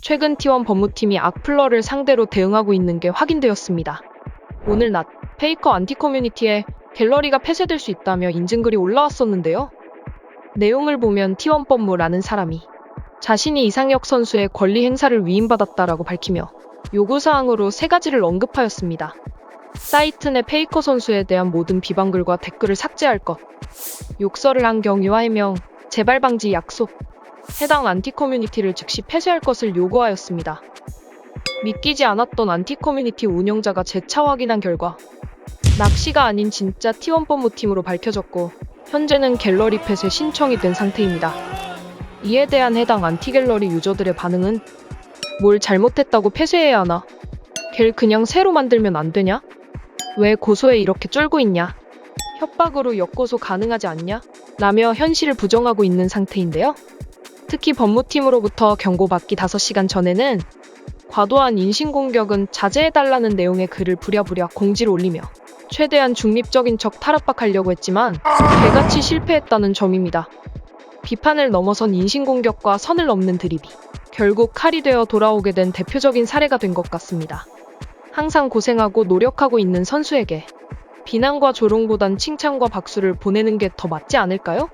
최근 T1 법무팀이 악플러를 상대로 대응하고 있는 게 확인되었습니다. 오늘 낮 페이커 안티 커뮤니티에 갤러리가 폐쇄될 수 있다며 인증글이 올라왔었는데요. 내용을 보면 T1 법무라는 사람이 자신이 이상혁 선수의 권리 행사를 위임받았다라고 밝히며 요구사항으로 세 가지를 언급하였습니다. 사이트 내 페이커 선수에 대한 모든 비방글과 댓글을 삭제할 것, 욕설을 한 경위와 해명, 재발 방지 약속, 해당 안티 커뮤니티를 즉시 폐쇄할 것을 요구하였습니다. 믿기지 않았던 안티 커뮤니티 운영자가 재차 확인한 결과 낚시가 아닌 진짜 T1 법무팀으로 밝혀졌고 현재는 갤러리 폐쇄 신청이 된 상태입니다. 이에 대한 해당 안티 갤러리 유저들의 반응은 뭘 잘못했다고 폐쇄해야 하나? 갤 그냥 새로 만들면 안 되냐? 왜 고소에 이렇게 쫄고 있냐? 협박으로 역고소 가능하지 않냐? 라며 현실을 부정하고 있는 상태인데요. 특히 법무팀으로부터 경고받기 5시간 전에는 과도한 인신공격은 자제해달라는 내용의 글을 부랴부랴 공지를 올리며 최대한 중립적인 척 탈압박하려고 했지만 개같이 실패했다는 점입니다. 비판을 넘어선 인신공격과 선을 넘는 드립이 결국 칼이 되어 돌아오게 된 대표적인 사례가 된 것 같습니다. 항상 고생하고 노력하고 있는 선수에게 비난과 조롱보단 칭찬과 박수를 보내는 게 더 맞지 않을까요?